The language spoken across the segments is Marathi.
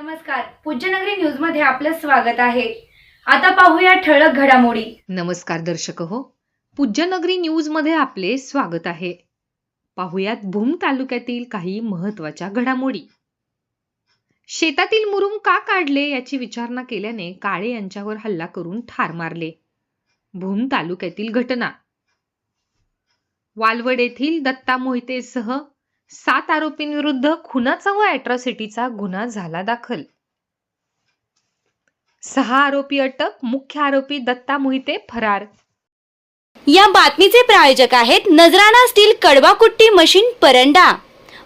नमस्कार. पूज्यनगरी न्यूजमध्ये आपलं स्वागत आहे. आता पाहूया ठळक घडामोडी. नमस्कार दर्शक हो. पूज्यनगरी न्यूजमध्ये आपले स्वागत आहे. पाहुयात भूम तालुक्यातील काही महत्त्वाच्या घडामोडी. शेतातील मुरुम का काढले याची विचारणा केल्याने काळे यांच्यावर हल्ला करून ठार मारले. भूम तालुक्यातील घटना. वालवड येथील दत्ता मोहितेसह सात आरोपींविरुद्ध खुनाचा व अॅट्रॉसिटीचा गुन्हा झाला दाखल. सहा आरोपी अटक मुख्य आरोपी दत्ता मोहिते फरार. या बातमीचे प्रायोजक आहेत नजराणा स्टील कडवाकुट्टी मशीन परंडा.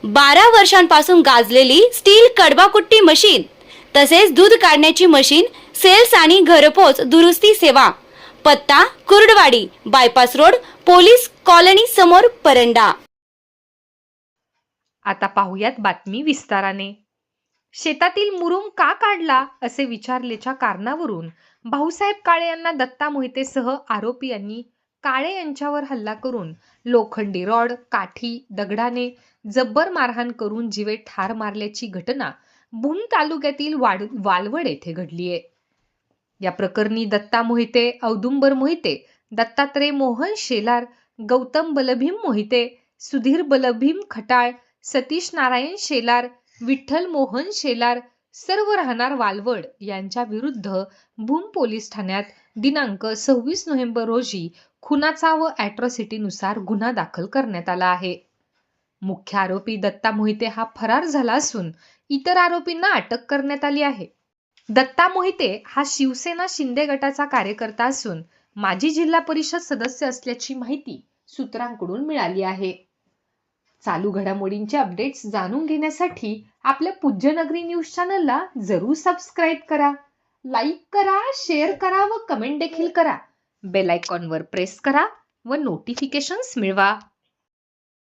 बारा वर्षांपासून गाजलेली स्टील कडवाकुट्टी मशीन तसेच दूध काढण्याची मशीन सेल्स आणि घरपोच दुरुस्ती सेवा. पत्ता Kurduwadi bypass road police colony समोर परंडा. आता पाहुयात बातमी विस्ताराने. शेतातील मुरुम का काढला? असे विचारलेच्या कारणावरून भाऊसाहेब काळे यांना दत्ता मोहितेसह आरोपी यांनी काळे यांच्यावर हल्ला करून लोखंडी रॉड काठी दगडाने जब्बर मारहाण करून जीवे ठार मारल्याची घटना भूम तालुक्यातील वाड वालवड येथे घडली आहे. या प्रकरणी दत्ता मोहिते औदुंबर मोहिते दत्तात्रय मोहन शेलार गौतम बलभीम मोहिते सुधीर बलभीम खटाळ सतीश नारायण शेलार विठ्ठल मोहन शेलार सर्व राहणार वालवड यांच्या विरुद्ध भूम पोलीस ठाण्यात दिनांक सव्वीस नोव्हेंबर रोजी खुनाचा व अॅट्रॉसिटीनुसार गुन्हा दाखल करण्यात आला आहे. मुख्य आरोपी दत्ता मोहिते हा फरार झाला असून इतर आरोपींना अटक करण्यात आली आहे. दत्ता मोहिते हा शिवसेना शिंदे गटाचा कार्यकर्ता असून माजी जिल्हा परिषद सदस्य असल्याची माहिती सूत्रांकडून मिळाली आहे. चालू घडामोडींचे अपडेट्स जाणून घेण्यासाठी आपल्या पूज्यनगरी न्यूज चॅनलला जरूर सबस्क्राईब करा. लाईक करा शेअर करा व कमेंट देखील करा. बेल आयकॉनवर प्रेस करा व नोटिफिकेशन्स मिळवा.